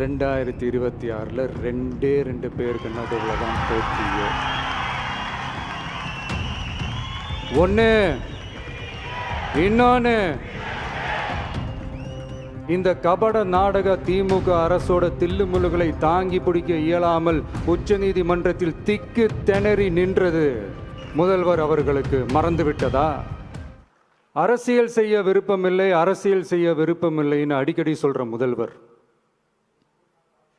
ரெண்டாயிரத்தி இருபத்தி ஆறில் ரெண்டே ரெண்டு பேருக்கு நடுவில் தான் போட்டியோ. ஒன்று இன்னொன்று இந்த கபட நாடக திமுக அரசோட தில்லுமுழுகளை தாங்கி பிடிக்க இயலாமல் உச்சநீதிமன்றத்தில் திக்கு திணறி நின்றது. முதல்வர் அவர்களுக்கு மறந்துவிட்டதா? அரசியல் செய்ய விருப்பமில்லை அரசியல் செய்ய விருப்பமில்லைன்னு அடிக்கடி சொல்கிற முதல்வர்.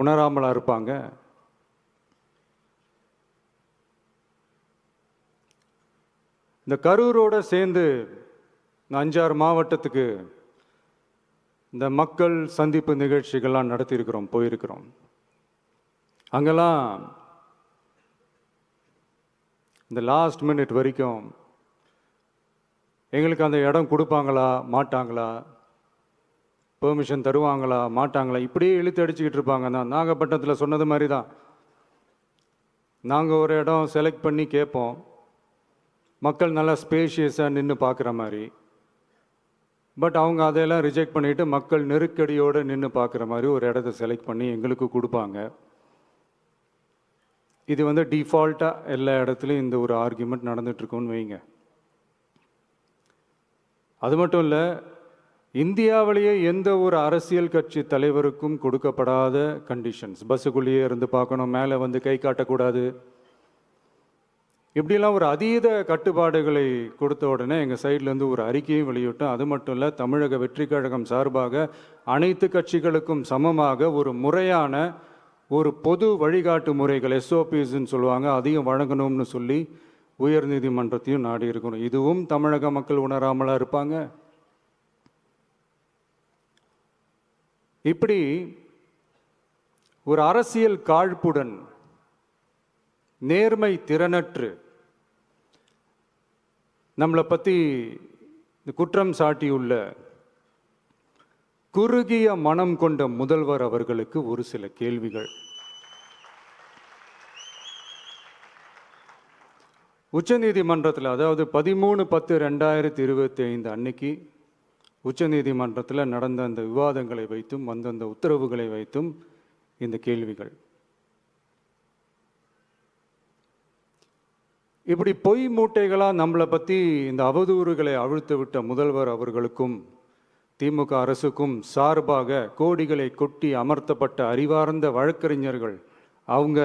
உணராமலா இருப்பாங்க. இந்த கரூரோட சேர்ந்து இந்த அஞ்சாறு மாவட்டத்துக்கு இந்த மக்கள் சந்திப்பு நிகழ்ச்சிகள்லாம் நடத்தியிருக்கிறோம் போயிருக்கிறோம். அங்கெல்லாம் இந்த லாஸ்ட் மினிட் வரைக்கும் எங்களுக்கு அந்த இடம் கொடுப்பாங்களா மாட்டாங்களா? பெர்மிஷன் தருவாங்களா மாட்டாங்களா? இப்படியே இழுத்து அடிச்சுக்கிட்டு இருப்பாங்க. தான் நாகப்பட்டினத்தில் சொன்னது மாதிரி தான் நாங்கள் ஒரு இடம் செலக்ட் பண்ணி கேட்போம். மக்கள் நல்லா ஸ்பேஷியஸாக நின்று பார்க்குற மாதிரி. பட் அவங்க அதையெல்லாம் ரிஜெக்ட் பண்ணிவிட்டு மக்கள் நெருக்கடியோடு நின்று பார்க்குற மாதிரி ஒரு இடத்த செலக்ட் பண்ணி எங்களுக்கு கொடுப்பாங்க. இது வந்து டிஃபால்ட்டாக எல்லா இடத்துலையும் இந்த ஒரு ஆர்கியூமெண்ட் நடந்துகிட்ருக்குன்னு வைங்க. அது மட்டும் இல்லை இந்தியாவிலேயே எந்த ஒரு அரசியல் கட்சி தலைவருக்கும் கொடுக்கப்படாத கண்டிஷன்ஸ் பஸ்ஸுக்குள்ளேயே இருந்து பார்க்கணும் மேலே வந்து கை காட்டக்கூடாது. இப்படிலாம் ஒரு அதீத கட்டுப்பாடுகளை கொடுத்த உடனே எங்கள் சைட்லேருந்து ஒரு அறிக்கையும் வெளியிட்டோம். அது மட்டும் இல்லை தமிழக வெற்றி கழகம் சார்பாக அனைத்து கட்சிகளுக்கும் சமமாக ஒரு முறையான ஒரு பொது வழிகாட்டு முறைகள் எஸ்ஓபிஸ்ன்னு சொல்லுவாங்க அதையும் வழங்கணும்னு சொல்லி உயர்நீதிமன்றத்தையும் நாடி இருக்கணும் இதுவும் தமிழக மக்கள் உணராமலா இருப்பாங்க. இப்படி ஒரு அரசியல் காழ்ப்புடன் நேர்மை திறனற்று நம்மளை பற்றி இந்த குற்றம் சாட்டியுள்ள குறுகிய மனம் கொண்ட முதல்வர் அவர்களுக்கு ஒரு சில கேள்விகள். உச்சநீதிமன்றத்தில் அதாவது பதிமூணு பத்து ரெண்டாயிரத்தி இருபத்தி ஐந்து அன்னைக்கு உச்சநீதிமன்றத்தில் நடந்த அந்த விவாதங்களை வைத்தும் வந்தந்த உத்தரவுகளை வைத்தும் இந்த கேள்விகள். இப்படி பொய் மூட்டைகளாக நம்மளை பற்றி இந்த அவதூறுகளை அழுத்து விட்ட முதல்வர் அவர்களுக்கும் திமுக அரசுக்கும் சார்பாக கோடிகளை கொட்டி அமர்த்தப்பட்ட அறிவார்ந்த வழக்கறிஞர்கள் அவங்க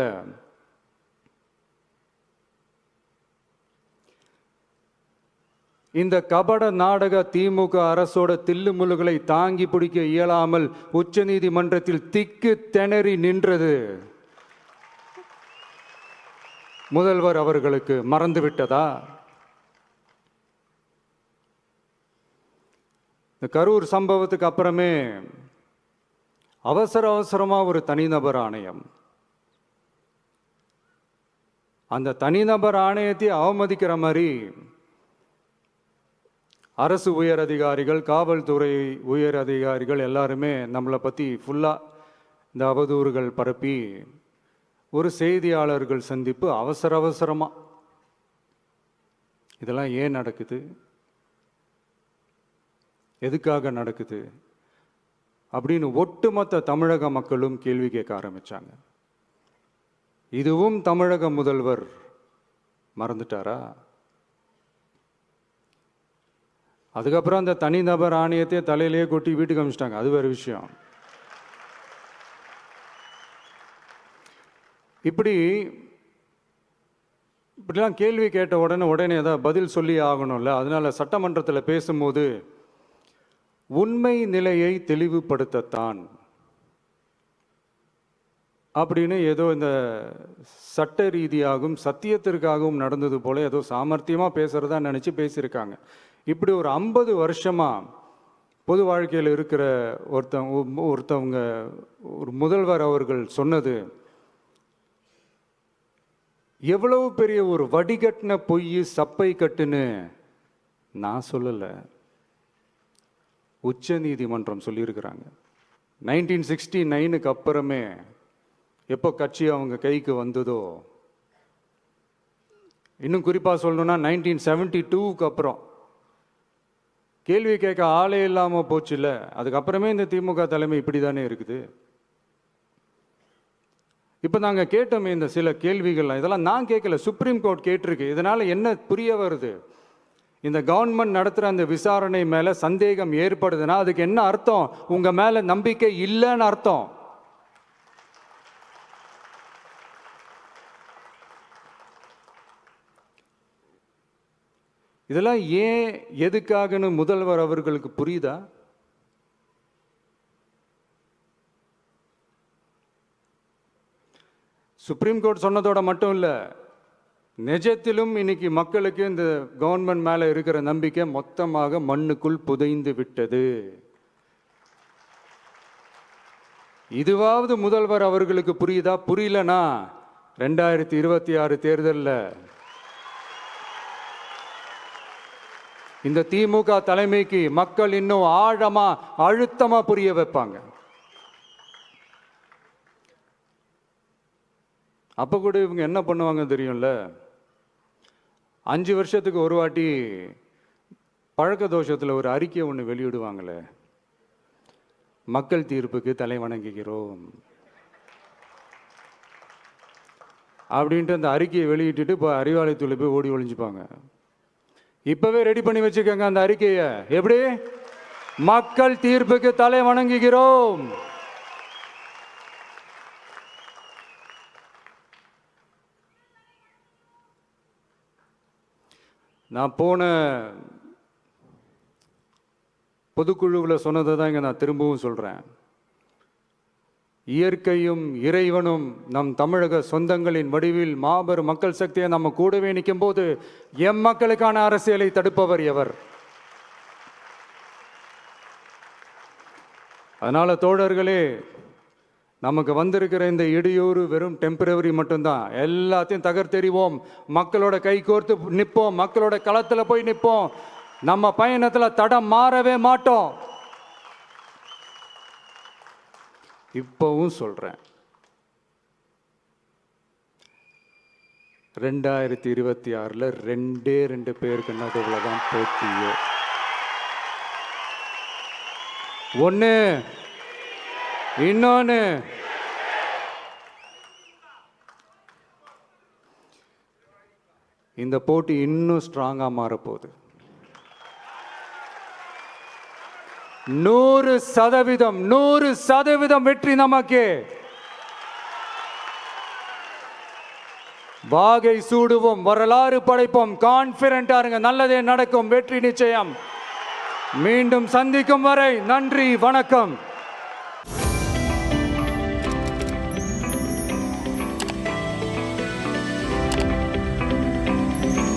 இந்த கபட நாடக திமுக அரசோட தில்லுமுல்லுகளை தாங்கி பிடிக்க இயலாமல் உச்சநீதிமன்றத்தில் திக்கு திணறி நின்றது. முதல்வர் அவர்களுக்கு மறந்துவிட்டதா? இந்த கரூர் சம்பவத்துக்கு அப்புறமே அவசர அவசரமா ஒரு தனிநபர் ஆணையம். அந்த தனிநபர் ஆணையத்தை அவமதிக்கிற மாதிரி அரசு உயர் அதிகாரிகள் காவல்துறை உயர் அதிகாரிகள் எல்லாருமே நம்மளை பற்றி ஃபுல்லாக இந்த அவதூறுகள் பரப்பி ஒரு செய்தியாளர்கள் சந்திப்பு அவசர அவசரமாக இதெல்லாம் ஏன் நடக்குது? எதுக்காக நடக்குது? அப்படின்னு ஒட்டுமொத்த தமிழக மக்களும் கேள்வி கேட்க ஆரம்பித்தாங்க இதுவும் தமிழக முதல்வர் மறந்துட்டாரா? அதுக்கப்புறம் அந்த தனிநபர் ஆணையத்தையே தலையிலேயே கொட்டி வீட்டுக்கு அமிச்சிட்டாங்க. அது வேறு விஷயம். இப்படி இப்படிலாம் கேள்வி கேட்ட உடனே உடனே ஏதாவது பதில் சொல்லி ஆகணும்ல. அதனால் சட்டமன்றத்தில் பேசும்போது உண்மை நிலையை தெளிவுபடுத்தத்தான் அப்படின்னு ஏதோ இந்த சட்ட ரீதியாகவும் சத்தியத்திற்காகவும் நடந்தது போல ஏதோ சாமர்த்தியமாக பேசுகிறதா நினச்சி பேசியிருக்காங்க. இப்படி ஒரு ஐம்பது வருஷமாக பொது வாழ்க்கையில் இருக்கிற ஒருத்தவங்க ஒருத்தவங்க ஒரு முதல்வர் அவர்கள் சொன்னது எவ்வளவு பெரிய ஒரு வடிகட்டின பொய் சப்பை கட்டுன்னு நான் சொல்லலை. உச்ச நீதிமன்றம் சொல்லியிருக்கிறாங்க. நைன்டீன் சிக்ஸ்டி நைனுக்கு அப்புறமே எப்போ கட்சி அவங்க கைக்கு வந்ததோ? இன்னும் குறிப்பாக சொல்லணும்னா நைன்டீன் செவன்டி டூவுக்கு அப்புறம். கேள்வி கேட்க ஆளே இல்லாமல் போச்சுல்ல? அதுக்கப்புறமே இந்த திமுக தலைமை இப்படி தானே இருக்குது? இப்போ நாங்கள் கேட்டோமே இந்த சில கேள்விகள்லாம். இதெல்லாம் நான் கேட்கல சுப்ரீம் கோர்ட் கேட்டிருக்கு. இதனால் என்ன புரிய வருது? இந்த கவர்மெண்ட் நடத்துகிற அந்த விசாரணை மேலே சந்தேகம் ஏற்படுதுன்னா அதுக்கு என்ன அர்த்தம்? உங்கள் மேலே நம்பிக்கை இல்லைன்னு அர்த்தம். இதெல்லாம் ஏன் எதுக்காகன்னு முதல்வர் அவர்களுக்கு புரியுதா? சுப்ரீம் கோர்ட் சொன்னதோட மட்டும் இல்லை நிஜத்திலும் இன்னைக்கு மக்களுக்கு இந்த கவர்மெண்ட் மேலே இருக்கிற நம்பிக்கை மொத்தமாக மண்ணுக்குள் புதைந்து விட்டது. இதுவாவது முதல்வர் அவர்களுக்கு புரியுதா? புரியலனா ரெண்டாயிரத்தி இருபத்தி ஆறு தேர்தலில் இந்த திமுக தலைமைக்கு மக்கள் இன்னும் ஆழமாக அழுத்தமாக புரிய வைப்பாங்க. அப்போ கூட இவங்க என்ன பண்ணுவாங்க தெரியும்ல? அஞ்சு வருஷத்துக்கு ஒரு வாட்டி பழக்க தோஷத்தில் ஒரு அறிக்கை ஒன்று வெளியிடுவாங்களே. மக்கள் தீர்ப்புக்கு தலை வணங்குகிறோம். அப்படின்ட்டு அந்த அறிக்கையை வெளியிட்டுட்டு இப்போ அறிவாலயத்தில் போய் ஓடி ஒழிஞ்சுப்பாங்க இப்பவே ரெடி பண்ணி வச்சுக்கோங்க அந்த அறிக்கையை. எப்படி? மக்கள் தீர்ப்புக்கு தலை வணங்குகிறோம். நான் போன பொதுக்குழுவில் சொன்னதை தான் இங்கே நான் திரும்பவும் சொல்கிறேன் இயற்கையும் இறைவனும் நம் தமிழக சொந்தங்களின் வடிவில் மாபெரும் மக்கள் சக்தியை நம்ம கூடவே நிற்கும் போது எம் மக்களுக்கான அரசியலை தடுப்பவர் எவர்? அதனால் தோழர்களே நமக்கு வந்திருக்கிற இந்த இடையூறு வெறும் டெம்பரவரி மட்டும்தான். எல்லாத்தையும் தகர்த்தெறிவோம். மக்களோட கை கோர்த்து நிற்போம் மக்களோட களத்தில் போய் நிற்போம் நம்ம பயணத்தில் தடம் மாறவே மாட்டோம். இப்போவும் சொல்கிறேன் ரெண்டாயிரத்தி இருபத்தி ஆறில் ரெண்டே ரெண்டு பேருக்கு நடுவில் தான் போட்டியே. ஒன்று இன்னொன்று இந்த போட்டி இன்னும் ஸ்ட்ராங்காக மாறப்போகுது. நூறு சதவீதம் நூறு சதவீதம் வெற்றி நமக்கு. வாகை சூடுவோம் வரலாறு படைப்போம் கான்பிடண்டா இருங்க நல்லதே நடக்கும் வெற்றி நிச்சயம். மீண்டும் சந்திக்கும் வரை நன்றி வணக்கம்.